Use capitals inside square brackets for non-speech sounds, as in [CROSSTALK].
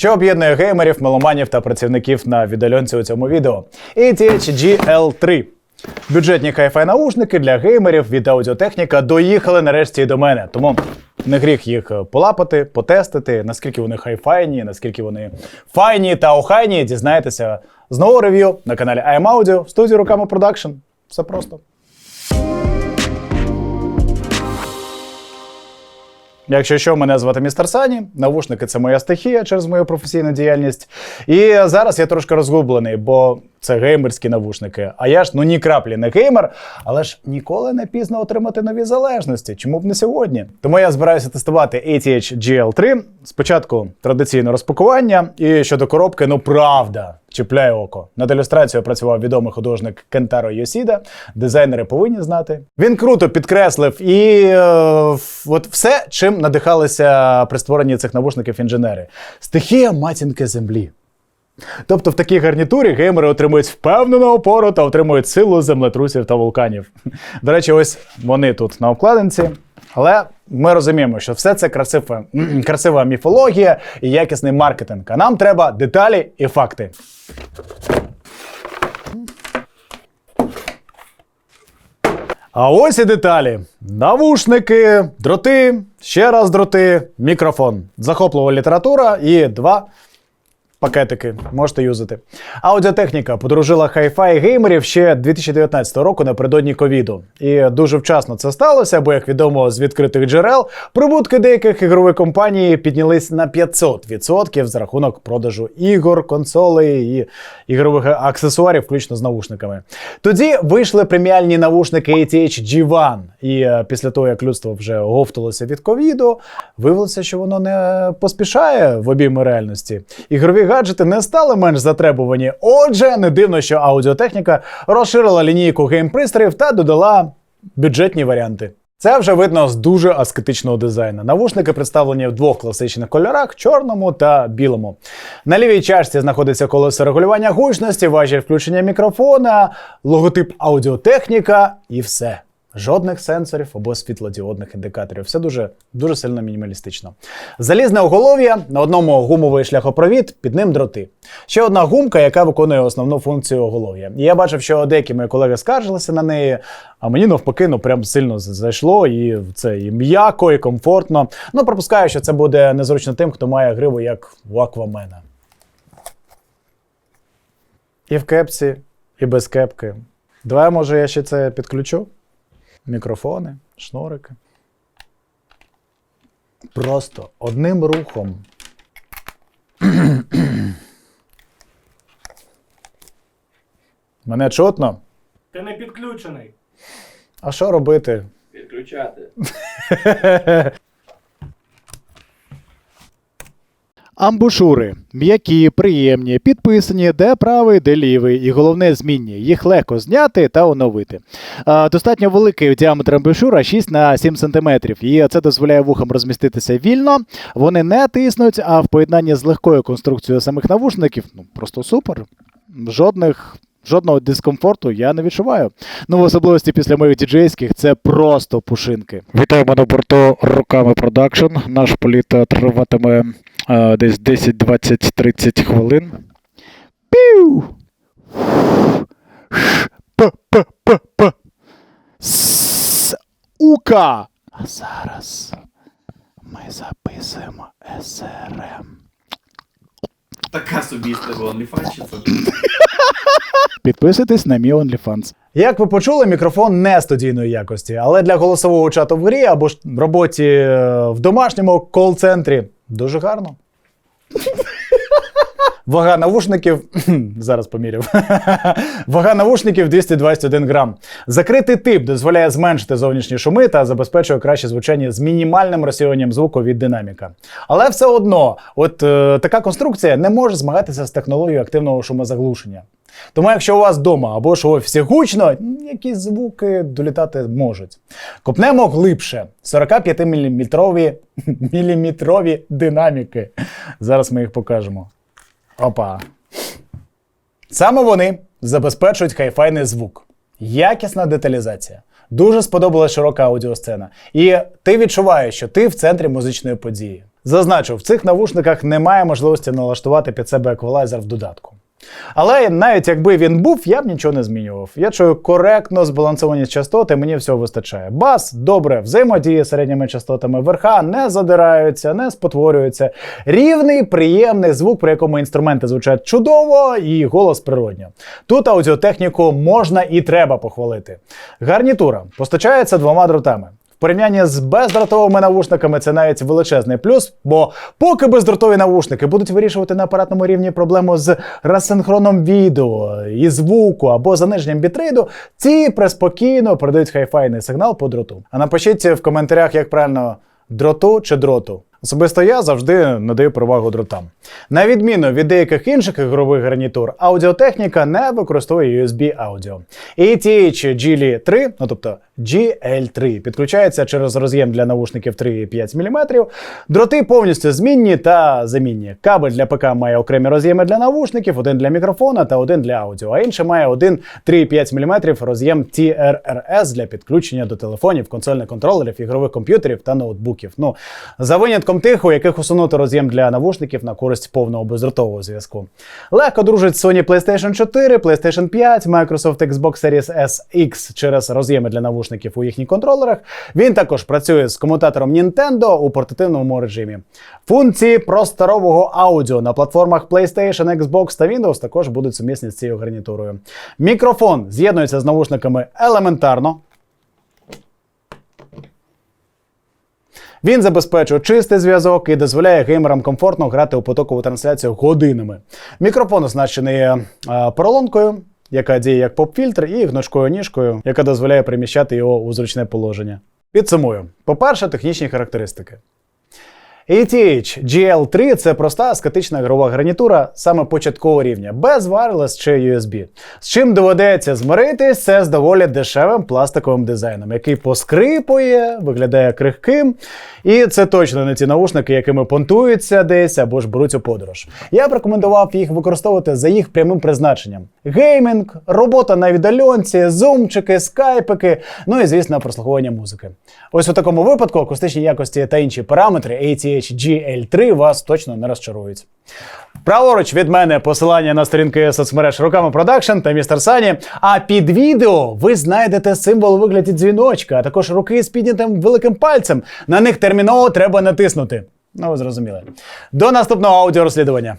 Що об'єднує геймерів, меломанів та працівників на віддаленці у цьому відео? ATH GL3. Бюджетні хай-фай наушники для геймерів від аудіотехніка доїхали нарешті і до мене. Тому не гріх їх е, полапати, потестити, наскільки вони хай-файні, наскільки вони файні та охайні, дізнаєтеся з нового рев'ю на каналі IM Audio в студії Руками Продакшн. Все просто. Якщо що, мене звати містер Сані, навушники це моя стихія через мою професійну діяльність. І зараз я трошки розгублений, бо це геймерські навушники. А я ж ну ні краплі не геймер, але ж ніколи не пізно отримати нові залежності. Чому б не сьогодні? Тому я збираюся тестувати ATH GL3. Спочатку традиційне розпакування, і щодо коробки, ну правда. Чіпляє око. Над ілюстрацією працював відомий художник Кентаро Йосіда. Дизайнери повинні знати. Він круто підкреслив і е, от все, чим надихалися при створенні цих навушників інженери. Стихія матінки землі. Тобто в такій гарнітурі геймери отримують впевнену опору та отримують силу землетрусів та вулканів. [LAUGHS] До речі, ось вони тут на обкладинці. Але ми розуміємо, що все це красива, красива міфологія і якісний маркетинг. А нам треба деталі і факти. А ось і деталі: навушники, дроти, ще раз дроти, мікрофон, захоплива література і два пакетики. Можете юзати. Аудіотехніка подружила хай-фай геймерів ще 2019 року напередодні ковіду. І дуже вчасно це сталося, бо, як відомо з відкритих джерел, прибутки деяких ігрових компаній піднялись на 500% за рахунок продажу ігор, консолей і ігрових аксесуарів, включно з наушниками. Тоді вийшли преміальні навушники ATH G1. І е, після того, як людство вже оговталося від ковіду, виявилося, що воно не поспішає в обійми реальності. Ігрові гаджети не стали менш затребувані. Отже, не дивно, що аудіотехніка розширила лінійку геймпристроїв та додала бюджетні варіанти. Це вже видно з дуже аскетичного дизайну. Навушники представлені в двох класичних кольорах чорному та білому. На лівій чашці знаходиться колесо регулювання гучності, важіль включення мікрофона, логотип аудіотехніка і все. Жодних сенсорів або світлодіодних індикаторів. Все дуже дуже сильно мінімалістично. Залізне оголов'я, на одному гумовий шляхопровід, під ним дроти. Ще одна гумка, яка виконує основну функцію оголов'я. І я бачив, що деякі мої колеги скаржилися на неї, а мені навпаки, ну прям сильно зайшло, і це і м'яко, і комфортно. Ну, пропускаю, що це буде незручно тим, хто має гриву, як у Аквамена. І в кепці, і без кепки. Давай, може, я ще це підключу? Мікрофони, шнурики. Просто одним рухом. Мене чутно? Ти не підключений. А що робити? Підключати. [LAUGHS] Амбушури м'які, приємні, підписані, де правий, де лівий, і головне змінні. Їх легко зняти та оновити. Достатньо великий діаметр амбушура 6 на 7 см, і це дозволяє вухам розміститися вільно. Вони не тиснуть, а в поєднанні з легкою конструкцією самих навушників ну просто супер. Жодних. Жодного дискомфорту я не відчуваю. Ну, в особливості після моїх діджейських це просто пушинки. Вітаємо на борту руками продакшн. Наш політ триватиме десь 10, 20, 30 хвилин. Піу! Ш, п, п, п, п. С, ука! А зараз ми записуємо СРМ. Така собі з тебе OnlyFans [LAUGHS] Підписуйтесь на мій OnlyFans. Як ви почули, мікрофон не студійної якості, але для голосового чату в грі або ж роботі е, в домашньому кол-центрі дуже гарно. Вага навушників [CLEARS THROAT] зараз поміряв. [LAUGHS] Вага навушників 221 грам. Закритий тип дозволяє зменшити зовнішні шуми та забезпечує краще звучання з мінімальним розсіюванням звуку від динаміка. Але все одно, от е, така конструкція не може змагатися з технологією активного шумозаглушення. Тому, якщо у вас вдома або ж в офісі гучно, якісь звуки долітати можуть. Копнемо глибше 45-мм [LAUGHS] міліметрові динаміки. Зараз ми їх покажемо. Опа. Саме вони забезпечують хайфайний звук, якісна деталізація. Дуже сподобалася широка аудіосцена. І ти відчуваєш, що ти в центрі музичної події. Зазначу, в цих навушниках немає можливості налаштувати під себе еквалайзер в додатку. Але навіть якби він був, я б нічого не змінював. Я чую коректно збалансовані частоти, мені всього вистачає. Бас добре взаємодіє з середніми частотами, верха не задираються, не спотворюються. Рівний, приємний звук, при якому інструменти звучать чудово, і голос природньо. Тут аудіотехніку можна і треба похвалити. Гарнітура постачається двома дротами. В порівнянні з бездротовими навушниками це навіть величезний плюс, бо поки бездротові навушники будуть вирішувати на апаратному рівні проблему з розсинхроном відео і звуку або заниженням бітрейду, ці преспокійно передають хайфайний сигнал по дроту. А напишіть в коментарях, як правильно дроту чи дроту. Особисто я завжди надаю перевагу дротам. На відміну від деяких інших ігрових гарнітур, аудіотехніка не використовує USB аудіо. ATH GL3, ну тобто GL3, підключається через роз'єм для навушників 3,5 мм. Дроти повністю змінні та замінні. Кабель для ПК має окремі роз'єми для навушників, один для мікрофона та один для аудіо, а інший має один 3,5 мм роз'єм TRRS для підключення до телефонів, консольних контролерів, ігрових комп'ютерів та ноутбуків. Ну, за винятком тих, у яких усунути роз'єм для навушників на користь повного бездротового зв'язку. Легко дружить Sony PlayStation 4, PlayStation 5, Microsoft Xbox Series SX через роз'єми для навушників у їхніх контролерах. Він також працює з комутатором Nintendo у портативному режимі. Функції просторового аудіо на платформах PlayStation, Xbox та Windows також будуть сумісні з цією гарнітурою. Мікрофон з'єднується з навушниками елементарно. Він забезпечує чистий зв'язок і дозволяє геймерам комфортно грати у потокову трансляцію годинами. Мікрофон оснащений е, поролонкою, яка діє як поп-фільтр, і гнучкою ніжкою, яка дозволяє переміщати його у зручне положення. Підсумую: по-перше, технічні характеристики. ATH GL3 це проста скатична ігрова гарнітура саме початкового рівня, без wireless чи USB. З чим доведеться змиритись, це з доволі дешевим пластиковим дизайном, який поскрипує, виглядає крихким. І це точно не ті наушники, якими понтуються десь або ж беруть у подорож. Я б рекомендував їх використовувати за їх прямим призначенням: геймінг, робота на віддаленці, зумчики, скайпики, ну і звісно, прослуховування музики. Ось у такому випадку акустичні якості та інші параметри ATH GL3 вас точно не розчарують. Праворуч від мене посилання на сторінки соцмереж руками продакшн та містер Сані. А під відео ви знайдете символ вигляді дзвіночка, а також руки з піднятим великим пальцем. На них терміново треба натиснути. Ну, ви зрозуміли. До наступного аудіорозслідування.